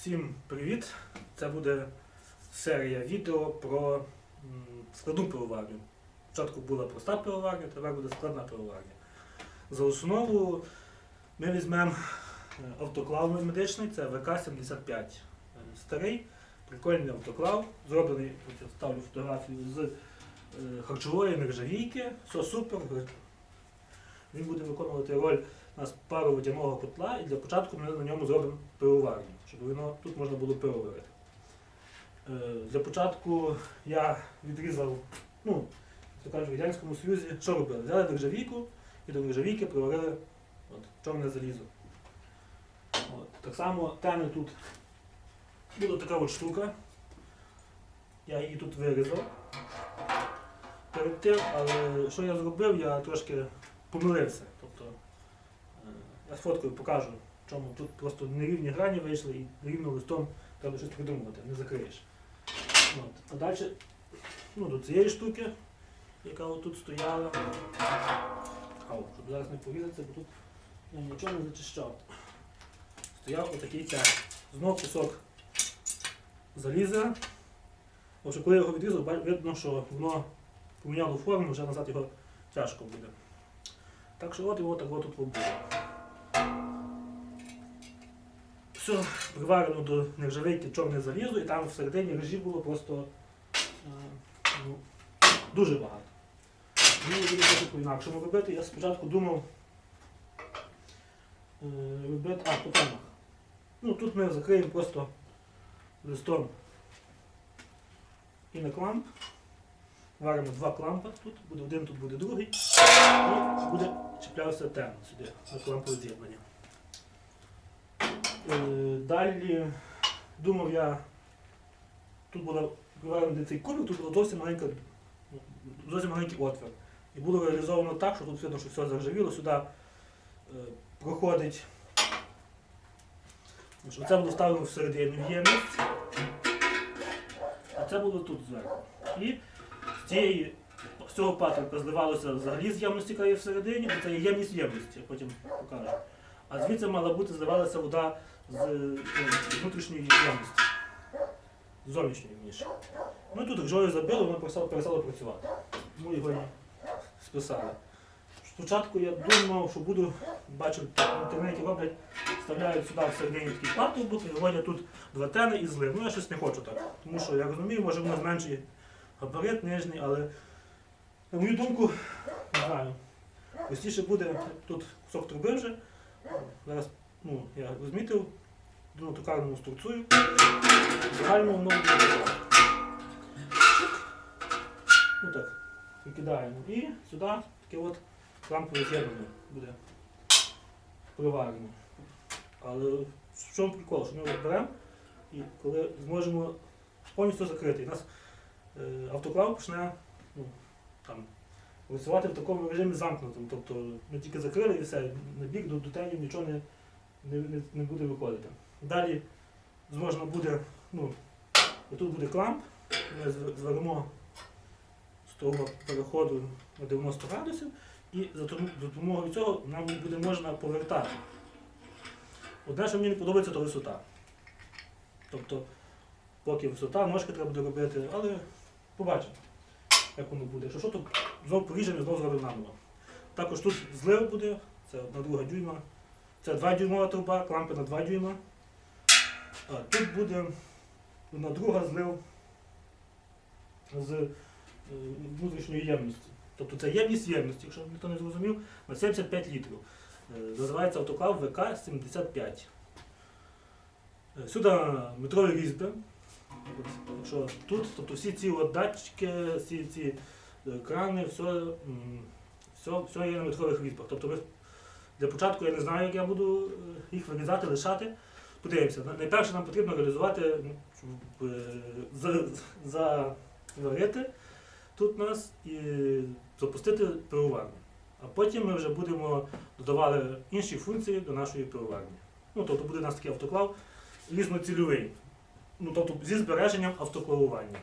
Всім привіт! Це буде серія відео про складну пивоварню. Спочатку була проста пивоварня, тепер буде складна пивоварня. За основу ми візьмемо е, автоклав медичний, це ВК-75. Е, Старий, прикольний автоклав, зроблений, я ставлю фотографію з е, харчової нержавійки. Все супер. Він буде виконувати роль у нас пару водяного котла, і для початку ми на ньому зробимо пивоварню, щоб воно тут можна було пиво варити. Е, Для початку я відрізав, ну, то кажуть, в Радянському Союзі, що робили? Взяли нержавійку і до нержавійки приварили от, чорне залізо. От. Так само теми тут була така от штука. Я її тут вирізав. Перед тим, але що я зробив, я трошки помилився. Тобто я сфоткою покажу, чому тут просто нерівні грані вийшли і нерівним листом треба щось придумувати, не закриєш. От. А далі ну, до цієї штуки, яка отут стояла. Ау, щоб зараз не порізатися, бо тут я нічого не зачищав. Стояв отакий тяг. Знов кусок заліза. Отже, коли я його відрізав, видно, що воно поміняло форму, вже назад його тяжко буде. Так що от його так от тут буде. Все приварено до нержавейки чорне залізо, і там всередині режі було просто е, ну, дуже багато. Мені буде трохи по-інакшому робити. Я спочатку думав е, робити, а, по темах. Ну, тут ми закриємо просто листом і на кламп. Варимо два клампа тут, буде один, тут буде другий. І буде чіплявся тем сюди на клампове з'єднання. Е, Далі думав я, тут було приварений цей кубик, тут було зовсім маленька, зовсім маленький отвір. І було реалізовано так, що тут видно, що все заржавіло, сюди е, проходить. Що це було вставлено всередину в ємність, а це було тут зверху. І з цієї з цього патрубка зливалося взагалі з ємності, яка є всередині, бо це є ємність ємності, я потім покажу. А звідси мала бути зливалася вода з, е, внутрішньої ємності, з зовнішньої вірніше. Ну і тут ржою забило, воно перестало, працювати. Тому його списали. Спочатку я думав, що буду, бачив, в інтернеті роблять, вставляють сюди всередині такий патрубок і виводять тут два тени і злив. Ну я щось не хочу так. Тому що я розумію, може воно зменшує габарит нижній, але на мою думку, не знаю, простіше буде тут кусок труби вже. Зараз ну, я розмітив, токарному струбцую. Загально воно буде. Ну так, викидаємо. І сюди таке от лампове з'єднання буде приварено. Але в чому прикол, що ми його беремо і коли зможемо повністю закрити. У нас е, автоклав почне ну, там, працювати в такому режимі замкнутому. Тобто ми тільки закрили і все, на бік до, до тенів нічого не, не, не буде виходити. Далі зможна буде, ну, тут буде кламп, ми з- зваримо з того переходу на 90 градусів, і за допомогою цього нам буде можна повертати. Одне, що мені не подобається, то висота. Тобто, поки висота, ножки треба буде робити, але побачимо, як воно буде. Якщо що, то знову поріжемо і знову зробимо наново. Також тут злив буде, це одна друга дюйма. Це 2 дюймова труба, клампи на 2 дюйма. Тут буде одна друга злив з е, внутрішньої ємності. Тобто це ємність ємності, якщо ніхто не зрозумів, на 75 літрів. Е, Називається автоклав ВК-75. Е, Сюди метрові різьби. Якщо тут, тобто всі ці от датчики, всі ці крани, все, все, все є на метрових різьбах. Тобто для початку я не знаю, як я буду їх вирізати, лишати. Подивимося. Найперше нам потрібно реалізувати, ну, щоб е, заварити тут нас і запустити пивоварню. А потім ми вже будемо додавати інші функції до нашої пивоварні. Ну, тобто буде у нас такий автоклав різноцільовий. Ну, тобто зі збереженням автоклавування.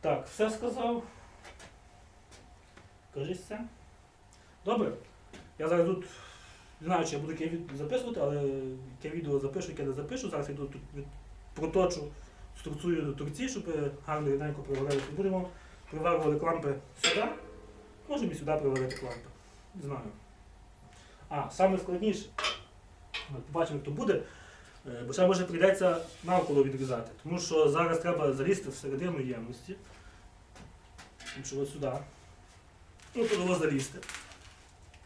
Так, все сказав. Кажись все. Добре. Я зараз тут Не знаю, чи я буду яке записувати, але яке відео запишу, яке не запишу. Зараз я тут проточу, до торці, щоб гарно рівненько приварити. Будемо приварювати клампи сюди. Можемо і сюди приварити клампи. Не знаю. А, саме складніше. Побачимо, то буде. Е, Бо ще може прийдеться навколо відрізати. Тому що зараз треба залізти всередину ємності. Тому що от сюди. Ну, ось залізти.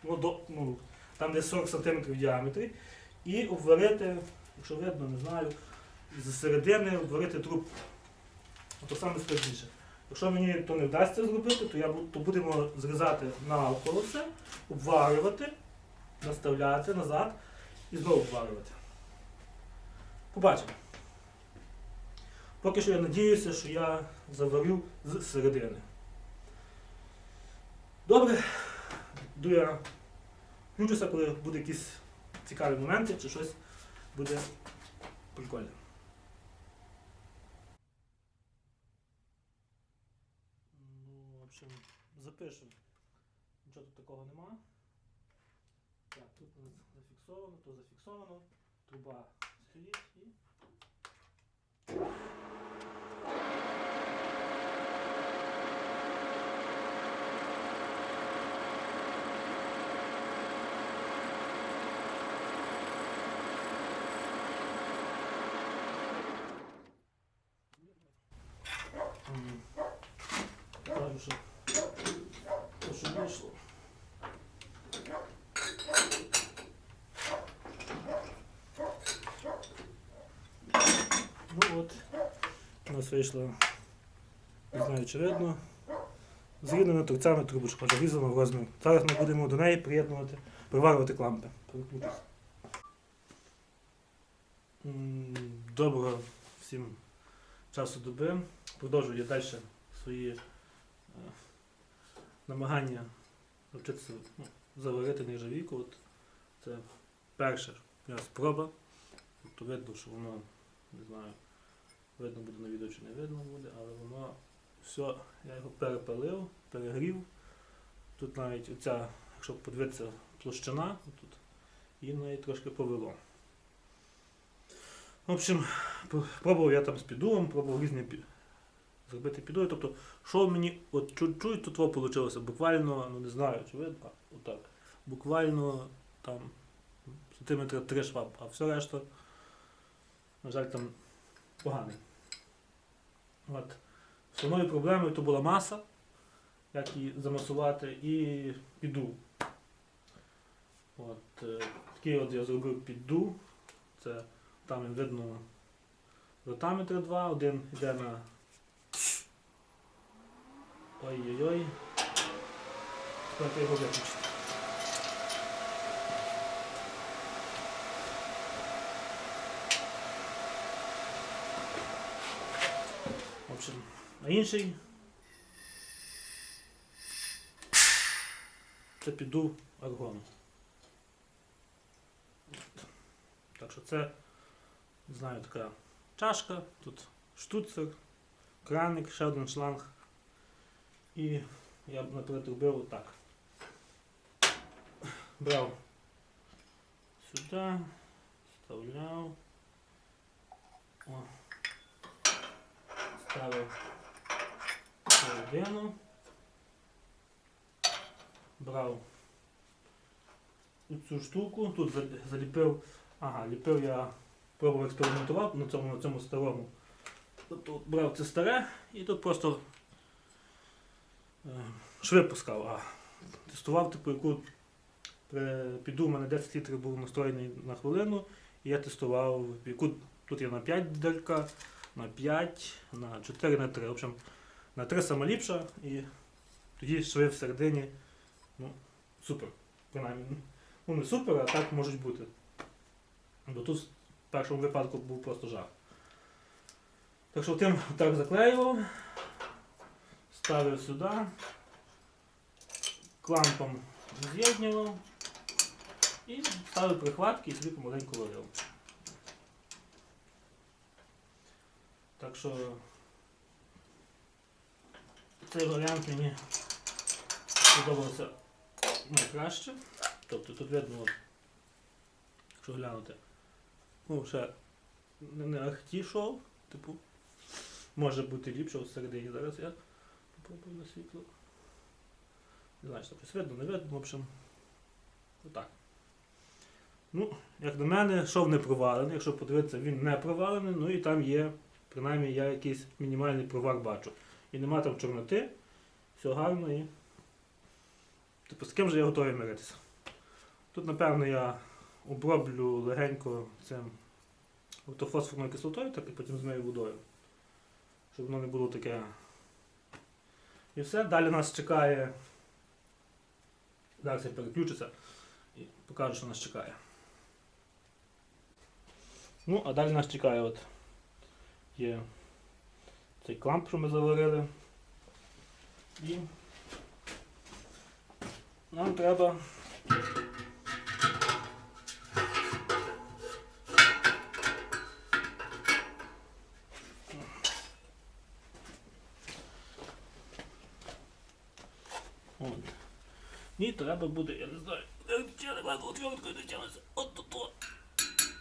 Ну, до, ну, там десь 40 см в діаметрі. І обварити, якщо видно, не знаю, з середини обварити трубку. Ото саме складніше. Якщо мені то не вдасться зробити, то, я, то будемо зрізати навколо все, обварювати, наставляти назад і знову обварювати. Побачимо. Поки що я надіюся, що я заварю з середини. Добре, йду включуся, коли буде якісь цікаві моменти чи щось буде прикольне. Ну, в общем, запишемо. Нічого тут такого нема. Так, тут зафіксовано, то зафіксовано. Труба стоїть і. М, Кажу, що то, що вийшло. Ну от, у вийшло, не знаю, чи видно, зрівнена торцями трубочка, зарізана в розмір. Зараз ми будемо до неї приєднувати, приварювати клампи. Доброго всім часу доби. Продовжую я далі свої е, намагання навчитися ну, заварити нержавійку. От це перша моя спроба. Тобто видно, що воно, не знаю, видно буде на відео чи не видно буде, але воно все, я його перепалив, перегрів. Тут навіть оця, якщо подивитися, площина, тут, її навіть трошки повело. В общем, пробував я там з піддувом, пробував різні зробити піддуви. Тобто, що мені от чуть-чуть тут вийшло, буквально, ну не знаю, чи видно, отак. Буквально там сантиметра три шва, а все решта, на жаль, там поганий. От. Основною проблемою то була маса, як її замасувати, і піддув. От, е, такий от я зробив піддув. Це там видно ротаметр 2, один йде на. Ой-ой-ой. Треба його виключити. В общем, а інший. Це піду аргону. Так що це, знаю, така чашка, тут штуцер, краник, ще один шланг. І я б, наприклад, робив отак. Брав сюди, вставляв. О. Ставив середину. Брав цю штуку, тут заліпив, ага, ліпив я, пробував експериментував на цьому, на цьому старому. Тут брав це старе і тут просто е, шви пускав, а тестував, типу, яку піду, у мене 10 літрів був настроєний на хвилину, і я тестував, яку тут я на 5 делька, на 5, на 4, на 3. В общем, на 3 сама ліпша, і тоді шви всередині, ну, супер. Принаймні. Ну не супер, а так можуть бути. Бо тут в першому випадку був просто жах. Так що тим так заклеював, ставив сюди, клампом з'єднував і ставив прихватки і собі помаленьку варив. Так що цей варіант мені сподобався найкраще. Тобто тут видно от Якщо глянути. Ну, ще не, ахті шов, типу. Може бути ліпше всередині. Зараз я попробую на світло. Не знаю, що щось видно, не видно, в общем. Отак. Ну, як на мене, шов не провалений. Якщо подивитися, він не провалений, ну і там є, принаймні, я якийсь мінімальний провар бачу. І нема там чорноти, все гарно і. Типу, з ким же я готовий миритися. Тут, напевно, я оброблю легенько цим автофосфорною кислотою, так і потім змию водою. Щоб воно не було таке. І все. Далі нас чекає. Зараз я переключуся і покажу, що нас чекає. Ну, а далі нас чекає от є цей кламп, що ми заварили. І нам треба От. І треба буде, я не знаю, чи не знаю, отверткою дотягнутися. От тут.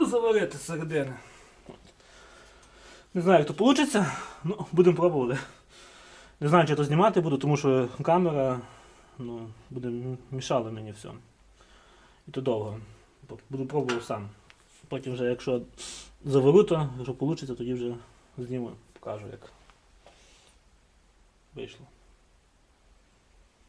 Заварити середини. Не знаю, як то вийде, ну, будемо пробувати. Не знаю, чи я то знімати буду, тому що камера ну, буде мішала мені все. І то довго. Буду пробувати сам. Потім вже, якщо заверу, то якщо вийде, тоді вже зніму, покажу, як вийшло.